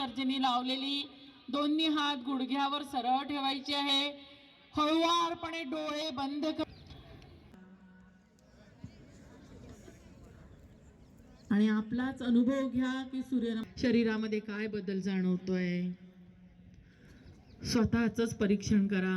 तर्जनी लावलेली. दोन्ही हात गुडघ्यावर सरळ ठेवायचे आहे. हळुवारपणे डोळे बंद कर आणि आपलाच अनुभव घ्या की सूर्य शरीरामध्ये काय बदल जाणवतोय? स्वतःच परीक्षण करा.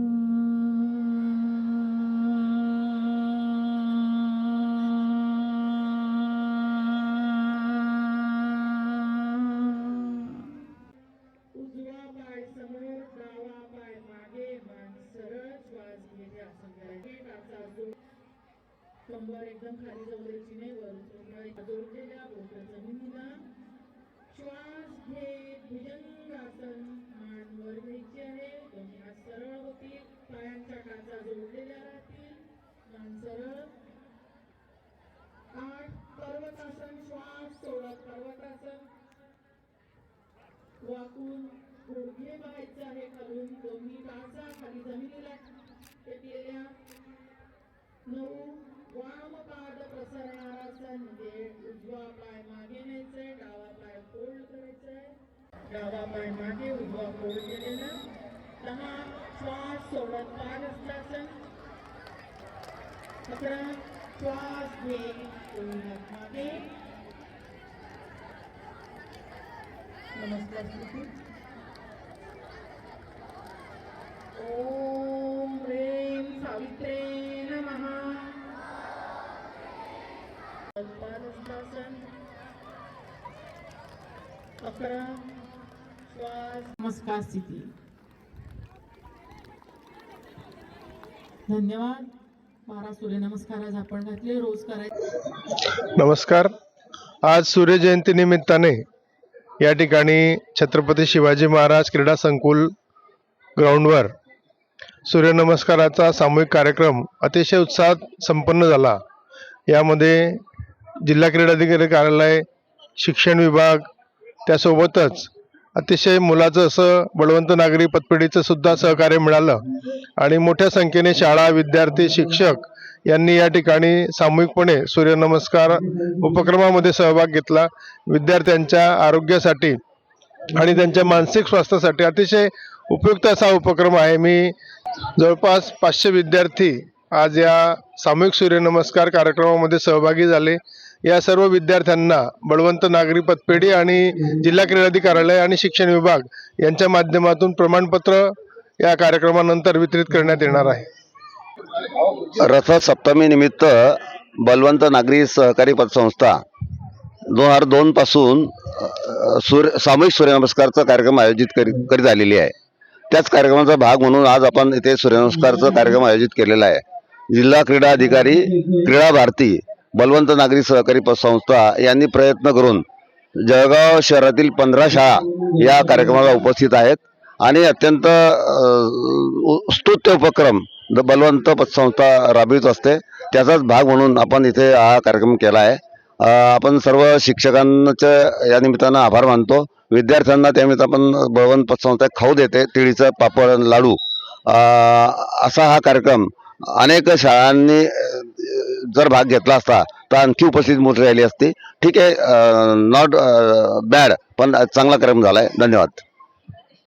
उजवा पाय समोर डावा पाय मागे मान सरळ श्वास घेणे असं करायचे. टाचा जोड कंबर एकदम खाली जवळची नाही वर जोडलेल्या बोट जमिनीला श्वास घे भुजंगासन मान वर घ्यायची आहे. दोन्ही हात सरळ होतील. पायांच्या टाचा जोडलेल्या राहतील. मान सरळ. आठ पर्वतासन श्वास सोडत पर्वतासन वाकून गुडघे व्हायचे आहे खालून दोन्ही टाचा खाली जमिनीला टेकलेल्या नऊ वाम पाद प्रसरणारासन म्हणजे उजवा पाय मागे न्यायचंय डावा पाय फोल्ड करायचाय. डावा पाय मागे उजवा फोल्ड केलेला. दहा श्वास सोडत पाय पादहस्तासन अकरा श्वास घे मागे. नमस्कार स्थिती ओम ह्रीं सावित्रे नमः। पादहस्तासन अकरा श्वास नमस्कार स्थिती। धन्यवाद। बारा सूर्यनमस्कार आज आपण घातले रोज करायचे. नमस्कार. आज सूर्यजयंती निमित्ताने या ठिकाणी छत्रपती शिवाजी महाराज क्रीडा संकुल ग्राउंडवर सूर्यनमस्काराचा सामूहिक कार्यक्रम अतिशय उत्साहात संपन्न झाला. यामध्ये जिल्हा क्रीडाधिकारी कार्यालय शिक्षण विभाग त्यासोबतच अतिशय मुलाचं असं बळवंत नागरी पतपेढीचं सुद्धा सहकार्य मिळालं आणि मोठ्या संख्येने शाळा विद्यार्थी शिक्षक यांनी या ठिकाणी सामूहिकपणे सूर्यनमस्कार उपक्रमामध्ये सहभाग घेतला. विद्यार्थ्यांच्या आरोग्यासाठी आणि त्यांच्या मानसिक स्वास्थ्यासाठी अतिशय उपयुक्त असा उपक्रम आहे. मी जवळपास पाचशे विद्यार्थी आज या सामूहिक सूर्यनमस्कार कार्यक्रमामध्ये सहभागी झाले. या सर्व विद्यार्थ्यांना बळवंत नागरी पतपेढी आणि जिल्हा क्रीडाधिकाऱ्यालय आणि शिक्षण विभाग यांच्या माध्यमातून प्रमाणपत्र या कार्यक्रमानंतर वितरित करण्यात येणार आहे. रथसप्तमी निमित्त बलवंत नागरी सहकारी पतसंस्था दोन हजार दोन पासून सूर्य सामूहिक सूर्यनमस्कारचा कार्यक्रम आयोजित करी करीत आलेली आहे. त्याच कार्यक्रमाचा भाग म्हणून आज आपण इथे सूर्यनमस्कारचा कार्यक्रम आयोजित केलेला आहे. जिल्हा क्रीडा अधिकारी क्रीडा भारती बलवंत नागरी सहकारी पतसंस्था यांनी प्रयत्न करून जळगाव शहरातील पंधरा शाळा या कार्यक्रमाला उपस्थित आहेत. आणि अत्यंत स्तुत्य उपक्रम द बलवंत पतसंस्था राबवित असते. त्याचाच भाग म्हणून आपण इथे हा कार्यक्रम केला आहे. आपण सर्व शिक्षकांच्या या निमित्तानं आभार मानतो. विद्यार्थ्यांना त्यानिमित्त आपण बलवंत पतसंस्था खाऊ देते. तिळीचं पापड आणि लाडू. असा हा कार्यक्रम अनेक शाळांनी जर भाग घेतला असता तर आणखी उपस्थिती मोठी राहिली असती. ठीक आहे नॉट बॅड पण चांगला कार्यक्रम झाला आहे धन्यवाद.